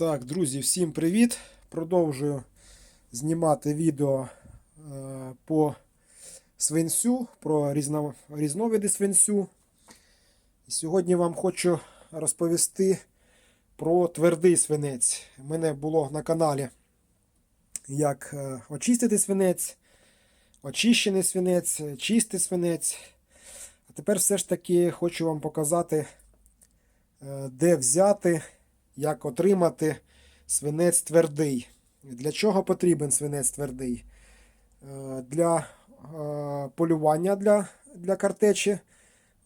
Так, друзі, всім привіт! Продовжую знімати відео е, по свинцю, про різно, різновиди свинцю. І сьогодні вам хочу розповісти про твердий свинець. У мене було на каналі як е, очистити свинець, очищений свинець, чистий свинець. А тепер все ж таки хочу вам показати, е, де взяти як отримати свинець твердий. Для чого потрібен свинець твердий? Е, Для е, полювання для, для картечі. е,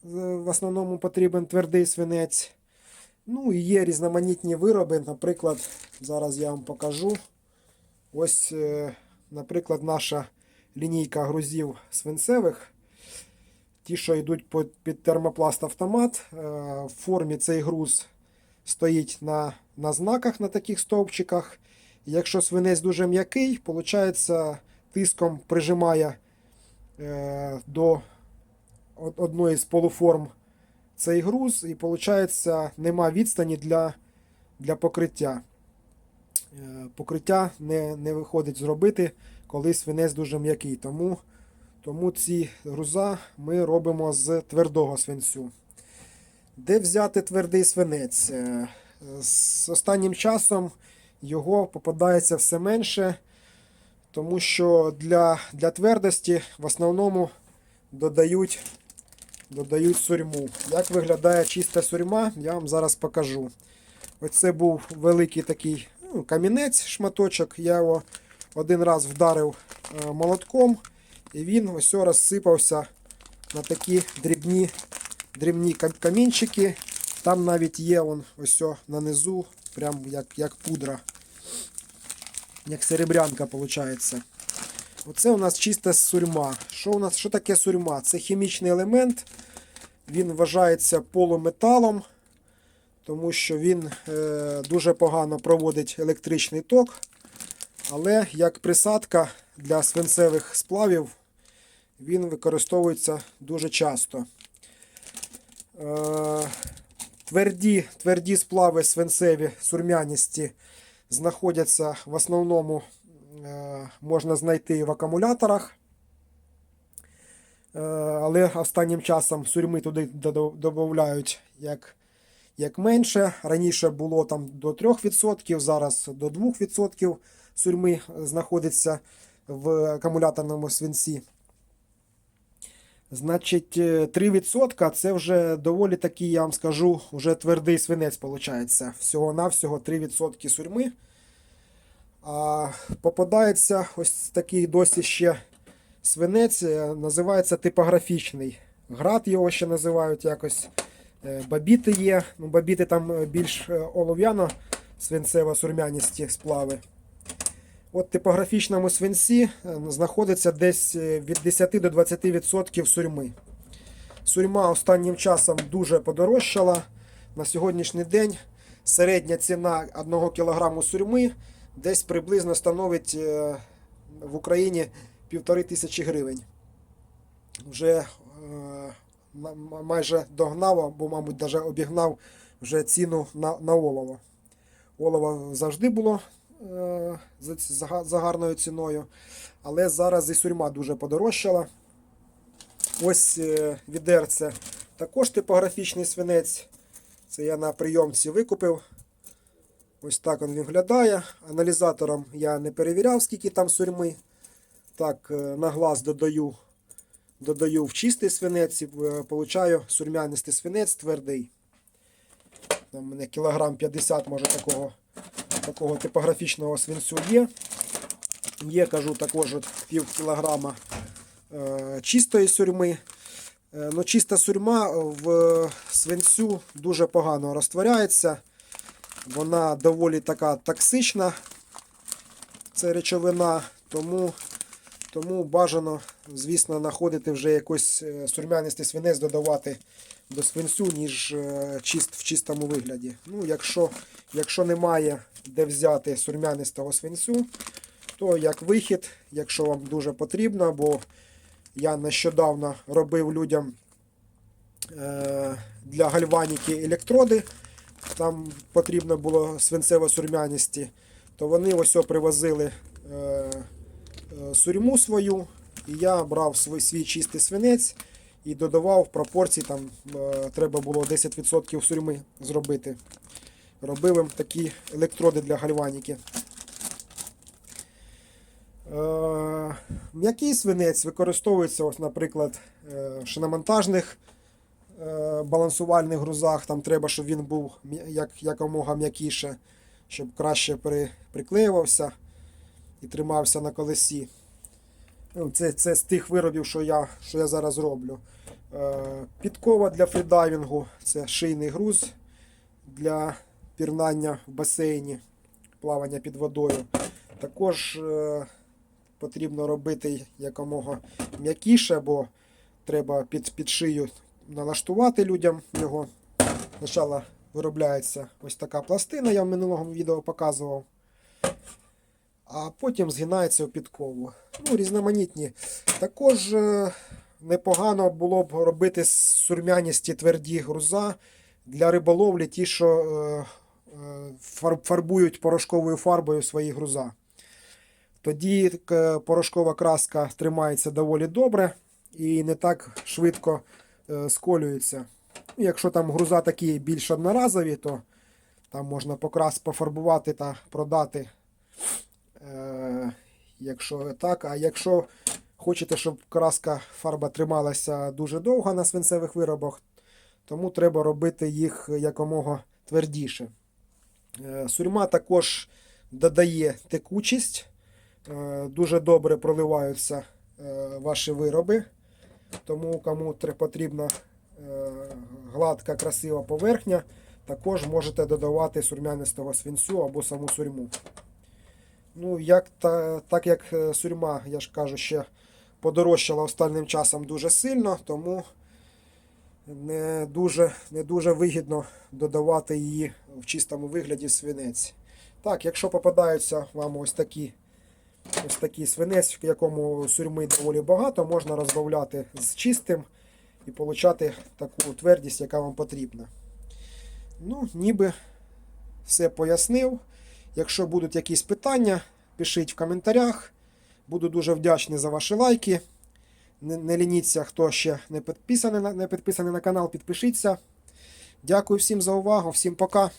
В основному потрібен твердий свинець. Ну і є різноманітні вироби. Наприклад, зараз я вам покажу. Ось, наприклад, наша лінійка грузів свинцевих. Ті, що йдуть під- термопласт автомат. В формі цей груз стоїть на, на знаках на таких стовпчиках. Якщо свинець дуже м'який, виходить, тиском прижимає е, до од- одної з полуформ цей груз, і виходить, нема відстані для, для покриття. Е, покриття не, не виходить зробити, коли свинець дуже м'який. Тому, тому ці груза ми робимо з твердого свинцю. Де взяти твердий свинець? Е, З останнім часом його попадається все менше, тому що для, для твердості в основному додають, додають сурьму. Як виглядає чиста сурьма, я вам зараз покажу. Оце був великий такий ну, камінець, шматочок. Я його один раз вдарив е, молотком, і він ось розсипався на такі дрібні дрібні камінчики. Там навіть є он, ось на низу, прям як, як пудра. Як серебрянка виходить. Оце у нас чиста сурьма. Що у нас що таке сурьма? Це хімічний елемент. Він вважається полуметалом, тому що він е, дуже погано проводить електричний ток. Але як присадка для свинцевих сплавів він використовується дуже часто. Е, Тверді, тверді сплави свинцеві сурмяністі знаходяться в основному, е, можна знайти в акумуляторах. Е, Але останнім часом сурми туди додають як, як менше. Раніше було там до 3%, зараз до 2% сурми знаходиться в акумуляторному свинці. Значить, е, 3% це вже доволі такий, я вам скажу, вже твердий свинець виходить. Всього-навсього 3% сурми. А попадається ось такий досі ще свинець, е, називається типографічний. Град його ще називають якось. Е, Бабіти є. Ну, бабіти там е, більш е, олов'яно свинцево сурмяністі сплави. От типографічному свинці е, знаходиться десь е, від 10 до 20% сурьми. Сурьма останнім часом дуже подорожчала. На сьогоднішній день середня ціна 1 кг сурьми десь приблизно становить е, в Україні півтори тисячі гривень. Вже ма- ма- майже догнав, або, мабуть, навіть обігнав вже ціну на, на олово. Олово завжди було за, ц- за, га- за гарною ціною. Але зараз і сурьма дуже подорожчала. Ось е, відерце також типографічний свинець. Це я на прийомці викупив. Ось так він виглядає. Аналізатором я не перевіряв, скільки там сурьми. Так, е, на глаз додаю, додаю в чистий свинець і е, получаю сурмянистий свинець твердий. Там у мене кілограм 50 може такого, такого типографічного свинцю є. Є, кажу, також пів кілограма е, чистої сурьми. Е, ну, чиста сурьма в свинцю дуже погано розтворяється. Вона доволі така токсична, це речовина, тому, тому бажано, звісно, знаходити вже якийсь е, сурмянистий свинець додавати до свинцю, ніж чист, в чистому вигляді. Ну, якщо, якщо немає де взяти сурмянистого свинцю, то як вихід, якщо вам дуже потрібно, бо я нещодавно робив людям е, для гальваніки електроди там потрібно було свинцево сурмяністі, то вони ось привозили е, е, сурму свою, і я брав свій, чистий свинець і додавав в пропорції, там е, треба було 10% сурми зробити. Робив їм такі електроди для гальваніки. Е, М'який свинець використовується, ось, наприклад, е, в шиномонтажних е, балансувальних грузах. Там треба, щоб він був як, якомога м'якіше, щоб краще при, приклеювався і тримався на колесі. Ну, Це, це з тих виробів, що я, що я зараз роблю. Е, Підкова для фрідайвінгу це шийний груз для пірнання в басейні, плавання під водою. Також е, потрібно робити якомога м'якіше, бо треба під, під шию налаштувати людям його. Спочатку виробляється ось така пластина, я в минулому відео показував. А потім згинається в підкову. Ну, різноманітні. Також е, непогано було б робити сурмяністі тверді груза для риболовлі, ті, що е, фарбують порошковою фарбою свої груза. Тоді порошкова краска тримається доволі добре і не так швидко е, сколюється. Ну, Якщо там груза такі більш одноразові, то там можна покрас пофарбувати та продати. Е, якщо так, а якщо хочете, щоб краска фарба трималася дуже довго на свинцевих виробах, тому треба робити їх якомога твердіше. Е, Сурьма також додає текучість, е, дуже добре проливаються е, ваші вироби. Тому кому потрібна гладка, красива поверхня, також можете додавати сурмянистого свинцю або саму сурьму. Ну, як та, так як сурьма, я ж кажу, ще подорожчала останнім часом дуже сильно, тому не дуже, не дуже вигідно додавати її в чистому вигляді свинець. Так, якщо попадаються вам ось такі, ось такий свинець, в якому сурьми доволі багато, можна розбавляти з чистим і отримати таку твердість, яка вам потрібна. Ну, ніби все пояснив. Якщо будуть якісь питання, пишіть в коментарях. Буду дуже вдячний за ваші лайки. Не, не лініться, хто ще не підписаний, не підписаний на канал, підпишіться. Дякую всім за увагу, всім пока.